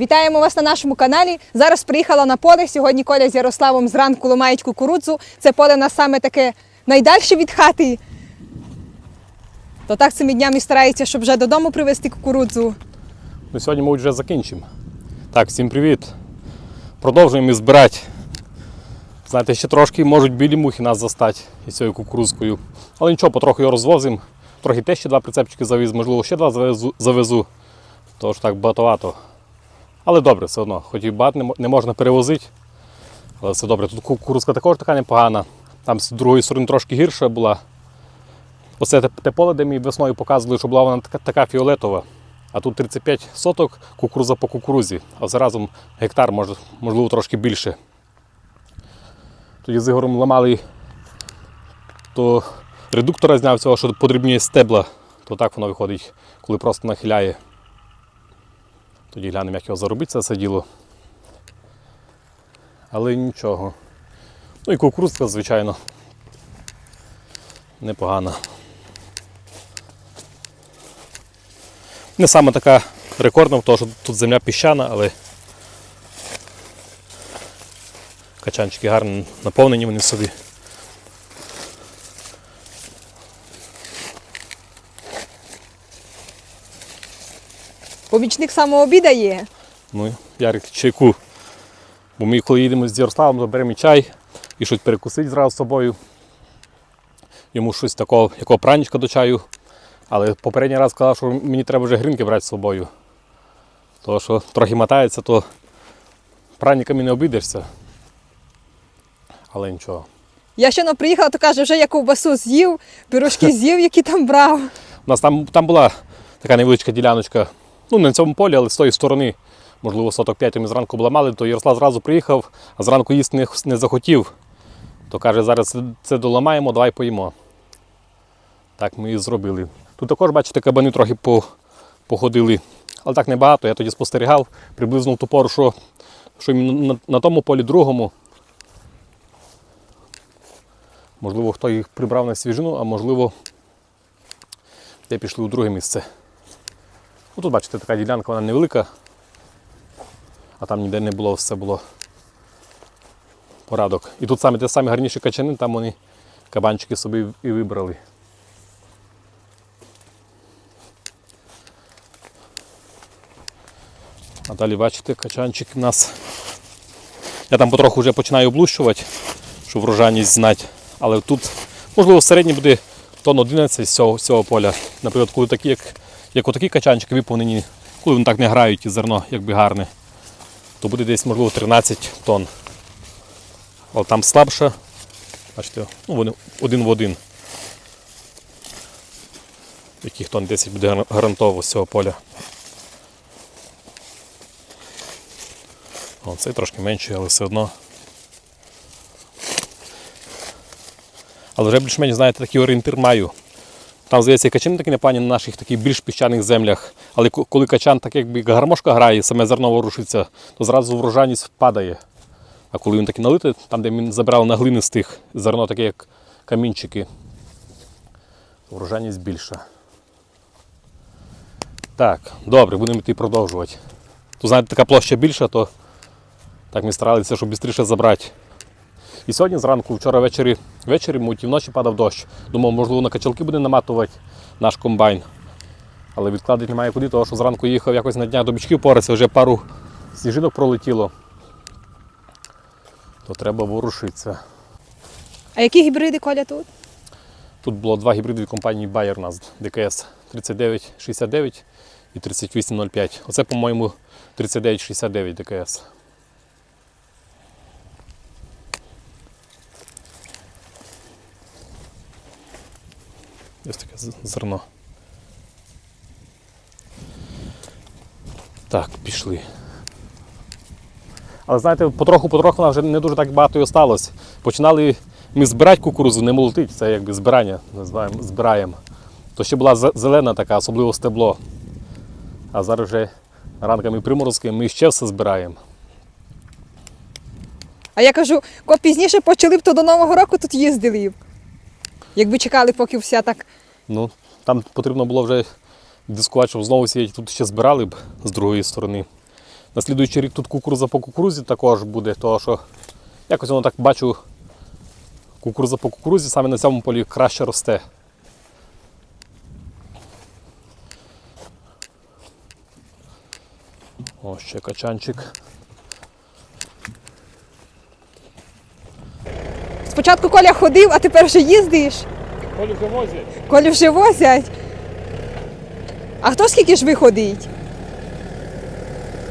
Вітаємо вас на нашому каналі. Зараз приїхала на поле. Сьогодні Коля з Ярославом зранку ламають кукурудзу. Це поле нас саме таке найдальше від хати. То так цими днями старається, щоб вже додому привезти кукурудзу. Ну, сьогодні, мабуть, вже закінчимо. Так, всім привіт. Продовжуємо збирати. Знаєте, ще трошки можуть білі мухи нас застати із цією кукурузкою. Але нічого, потроху його розвозимо. Трохи те ще два прицепчики завіз, можливо, ще два завезу, завезу. Тож так багатовато. Але добре, все одно. Хоч і багато не можна перевозити. Але все добре. Тут кукурузка також така непогана. Там з другої сторони трошки гірша була. Оце те, поле, де ми весною показували, що була вона така, така фіолетова. А тут 35 соток кукуруза по кукурузі, а заразом гектар, може, можливо, трошки більше. Тоді з Ігорем ламали, то редуктора зняв цього, що подрібніє стебла, то так воно виходить, коли просто нахиляє. Тоді глянемо, як його заробити, це все діло. Але нічого. Ну і кукурузка, звичайно, непогана. Не саме така рекордна, тому що тут земля піщана, але качанчики гарно наповнені вони собі. Помічник самообідає. Ну, Ярик чайку. Бо ми коли їдемо з Ярославом, то беремо чай і щось перекусити зразу з собою. Йому щось такого, якого пранічка до чаю. Але попередній раз сказав, що мені треба вже грінки брати з собою. Тому що трохи мотається, то праніками не обійдешся. Але нічого. Я щойно приїхала, то каже, вже я ковбасу з'їв, пирожки з'їв, які там брав. У нас там, там була така невеличка діляночка, ну не на цьому полі, але з тої сторони, можливо, соток 5 ми зранку була мали, то Ярослав зразу приїхав, а зранку їсти не, не захотів. То каже, зараз це доламаємо, давай поїмо. Так ми і зробили. Тут також, бачите, кабани трохи по, походили, але так небагато. Я тоді спостерігав приблизно в ту пору, що, що на, на тому полі другому. Можливо, хто їх прибрав на свіжину, а можливо, де пішли у друге місце. Ну, тут бачите, така ділянка, вона невелика, а там ніде не було, все було порадок. І тут саме те самі гарніші качани, там вони кабанчики собі і вибрали. А далі бачите, качанчик у нас. Я там потроху вже починаю облущувати, щоб врожайність знати. Але тут, можливо, в середній буде тонн 11 з цього, з цього поля. Наприклад, коли такі, як, як отакі качанчики виповнені, коли вони так не грають і зерно якби гарне, то буде десь, можливо, 13 тонн. Але там слабше. Бачите, ну, вони один в один. Яких тонн 10 буде гарантово з цього поля. О, цей трошки менший, але все одно. Але вже більш-менш, знаєте, такий орієнтир маю. Там, здається, качани такі непані на наших таких більш піщаних землях. Але коли качан так якби гармошка грає, саме зерно ворушиться, то зразу врожайність падає. А коли він такий налитий, там, де він забирав на глинистих, зерно таке, як камінчики, то врожайність більша. Так, добре, будемо йти продовжувати. Тут, знаєте, така площа більша, то так ми старалися, щоб швидше забрати. І сьогодні зранку, вчора ввечері, ввечері, мабуть, і вночі падав дощ. Думав, можливо, на качалки буде наматувати наш комбайн. Але відкладати немає куди, тому що зранку їхав якось на дня до бічків порився, вже пару сніжинок пролетіло. То треба ворушитися. А які гібриди Коля тут? Тут було два гібриди від компанії Bayer у нас ДКС 3969 і 3805. Оце, по-моєму, 3969 ДКС. Ось таке зерно. Так, пішли. Але знаєте, потроху-потроху нам вже не дуже так багато і осталось. Починали ми збирати кукурудзу, не молотити, це якби збирання, називаємо, збираємо. То ще була зелена така, особливо стебло. А зараз вже ранками приморозки ми ще все збираємо. А я кажу, ко пізніше почали б, то до Нового року тут їздили. Якби чекали, поки вся так. Ну, там потрібно було вже дискувати, щоб знову сіяти, тут ще збирали б з другої сторони. на слідуючий рік тут кукуруза по кукурузі також буде, тому що якось воно так бачу, кукуруза по кукурузі саме на цьому полі краще росте. О, ще качанчик. Спочатку Коля ходив, а тепер вже їздиш. Колю вже возять. Колі вже возять. А хто скільки ж виходить?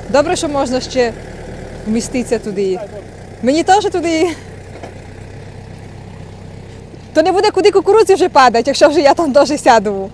Добре, що можна ще вміститися туди. Мені теж туди. То не буде куди кукурудзі вже падати, якщо вже я там теж сяду.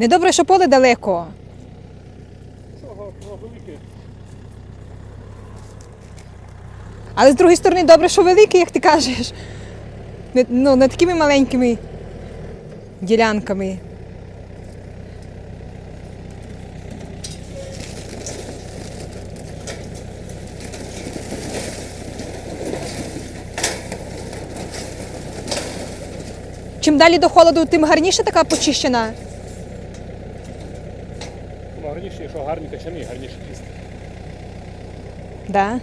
Недобре, що поле далеко. Але з другої сторони, добре, що велике, як ти кажеш. Ну, не такими маленькими ділянками. Чим далі до холоду, тим гарніше така почищена. Якщо гарні качани, гарніше чисто. Да.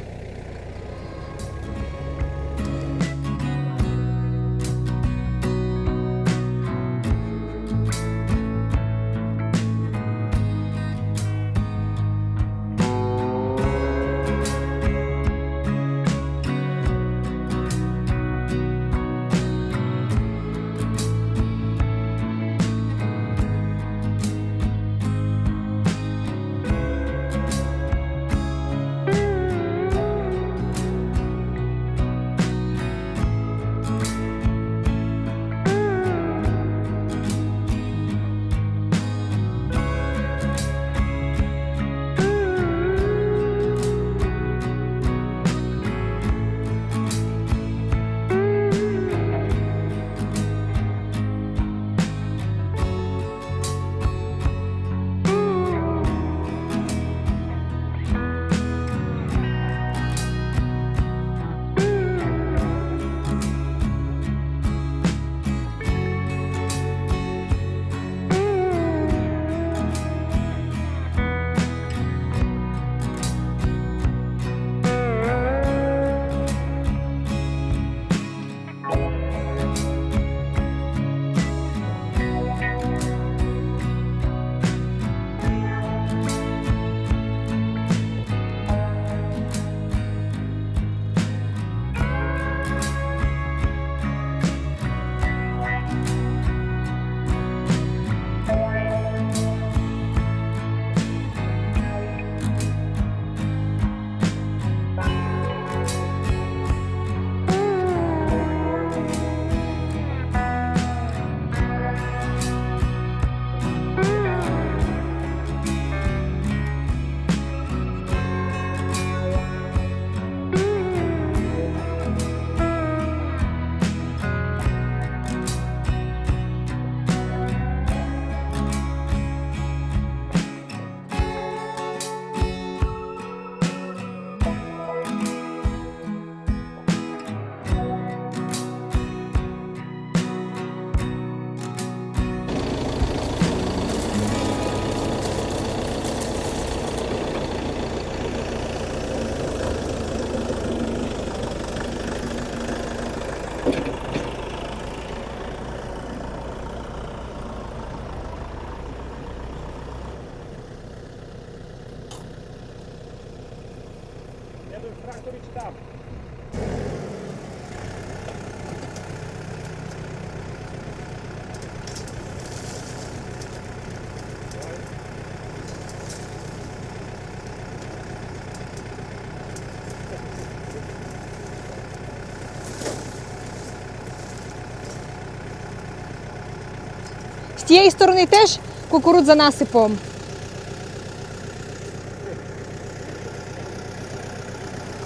З тієї сторони теж кукурудза насипом.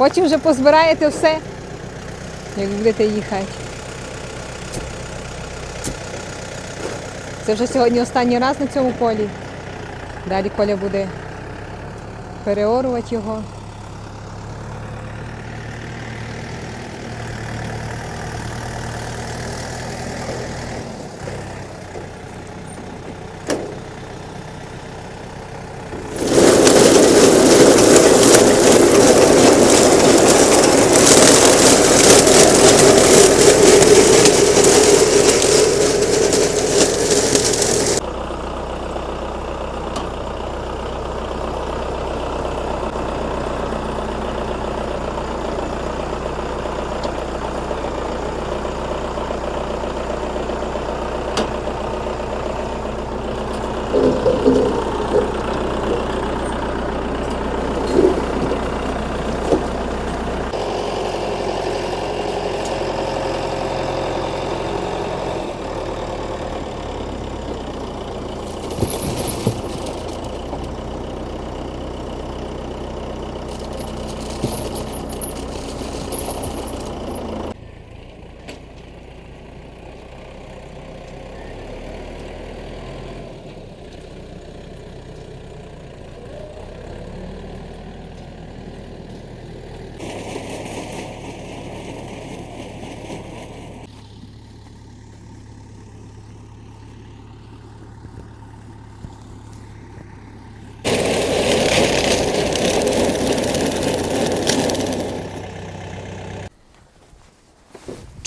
Потім вже позбираєте все, як будете їхати. Це вже сьогодні останній раз на цьому полі. Далі Коля буде переорувати його.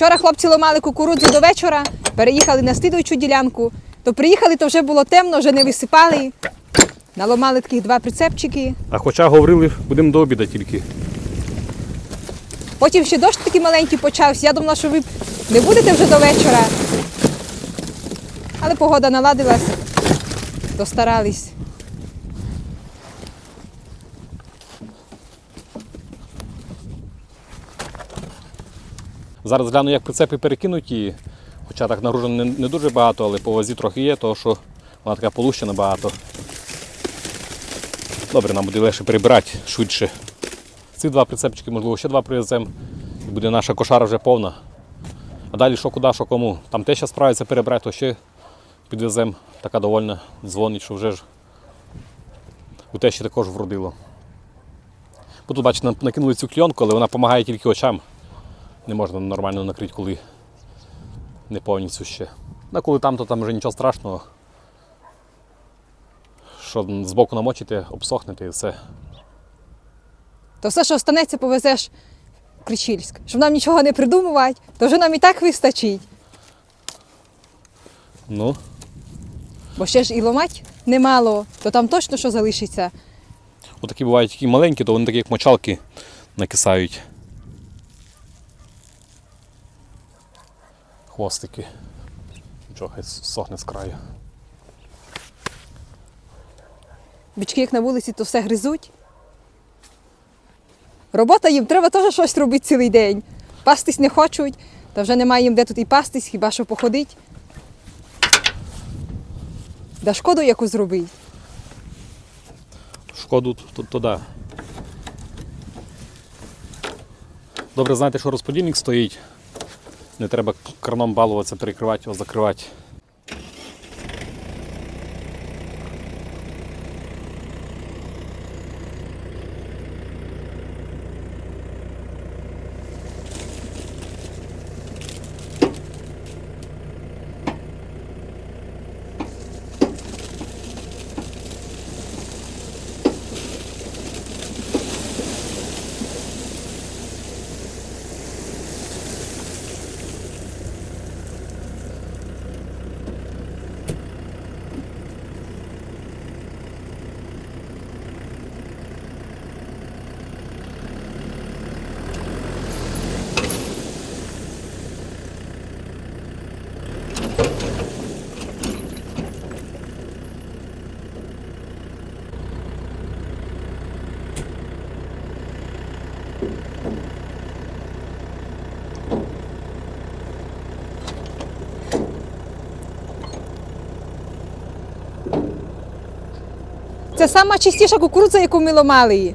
Вчора хлопці ламали кукурудзу до вечора, переїхали на слідуючу ділянку. То приїхали, то вже було темно, вже не висипали. Наламали таких два прицепчики. А хоча говорили, будемо до обіду тільки. Потім ще дощ такий маленький почався. Я думала, що ви не будете вже до вечора. Але погода наладилась, достарались. Зараз гляну, як прицепи перекинуті. Хоча так нагружено не, не дуже багато, але по вазі трохи є, тому що вона така полущена багато. Добре, нам буде легше перебирати швидше. Ці два прицепчики, можливо, ще два привеземо. І буде наша кошара вже повна. А далі що куди, що кому. Там те ще справиться перебрати, то ще підвеземо. Така довольна, дзвонить, що вже ж у те ще також вродило. Бо тут, бачите, накинули цю кльонку, але вона допомагає тільки очам. Не можна нормально накрити, коли не повністю ще. Ну, а коли там, то там вже нічого страшного. Що збоку намочите, обсохнете і все. То все, що останеться, повезеш в Кричільськ. Щоб нам нічого не придумувати, то вже нам і так вистачить. Ну, Бо ще ж і ломать немало, то там точно що залишиться. отакі бувають такі маленькі, то вони такі як мочалки накисають. Хвостики. Нічого, хай сохне з краю. Бички, як на вулиці, то все гризуть. Робота їм треба теж щось робити цілий день. Пастись не хочуть, та вже немає їм де тут і пастись, хіба що походить. Да шкоду яку зробить. Шкоду то да. Добре, знаєте, що розподільник стоїть. Не треба краном балуватися, перекривати його, закривати. Це сама чистіша кукурудза, яку ми ломали.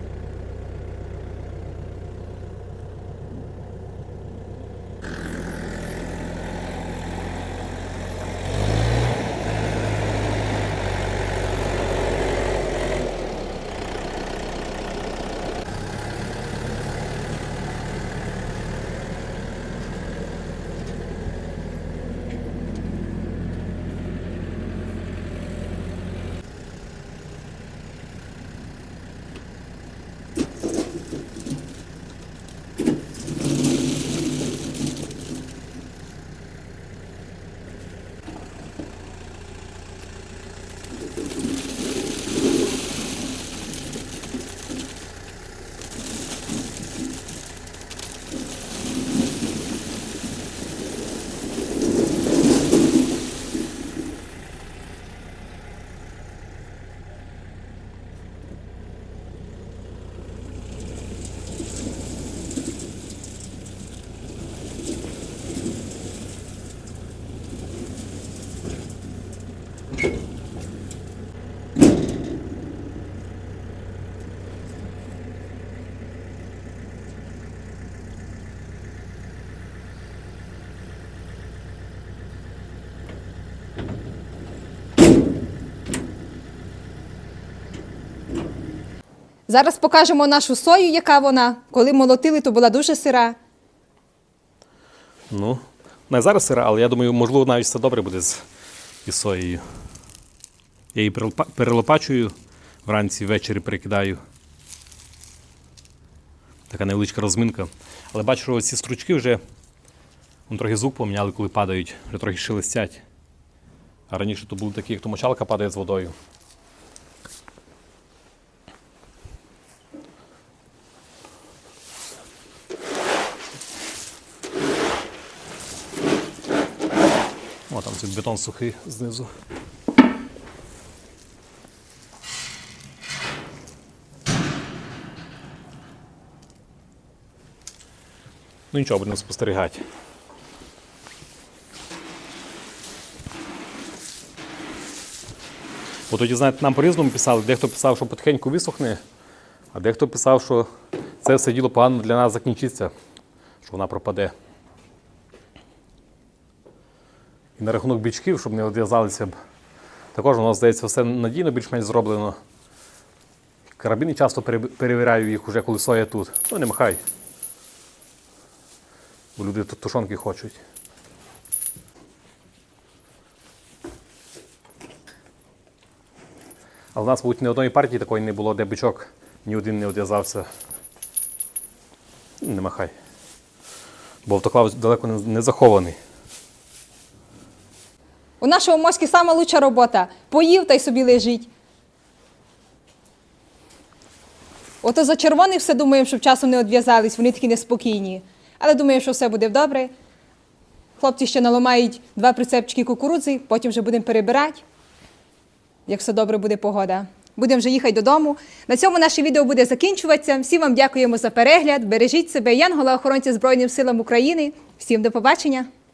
Зараз покажемо нашу сою, яка вона. Коли молотили, то була дуже сира. Ну, не зараз сира, але я думаю, можливо, навіть все добре буде з із соєю. Я її перелопачую, вранці ввечері перекидаю. Така невеличка розминка. Але бачу, що ці стручки вже вон, трохи звук поміняли, коли падають, вже трохи шелестять. А раніше то були такі, як то мочалка падає з водою. О, там цей бетон сухий знизу. Ну нічого, будемо спостерігати. Бо тоді, знаєте, нам по-різному писали. Дехто писав, що потихеньку висохне, а дехто писав, що це все діло погано для нас закінчиться, що вона пропаде. І на рахунок бічків, щоб не відв'язалися б. Також воно, здається, все надійно більш-менш зроблено. Карабіни часто перевіряю їх уже, коли соя тут. Ну, не махай. Бо люди тут тушонки хочуть. А в нас, мабуть, ні одної партії такої не було, де бичок ні один не відв'язався. Ну, Не махай. Бо автоклав далеко не захований. У нашого моськи сама лучша робота. Поїв та й собі лежить. Ото за червоний все думаємо, щоб часом не одв'язались, вони такі неспокійні. Але думаємо, що все буде добре. Хлопці ще наламають два прицепчики кукурудзи, потім вже будемо перебирати, як все добре буде погода. Будемо вже їхати додому. На цьому наше відео буде закінчуватися. Всім вам дякуємо за перегляд. Бережіть себе, Янгола, охоронця Збройним силам України. Всім до побачення!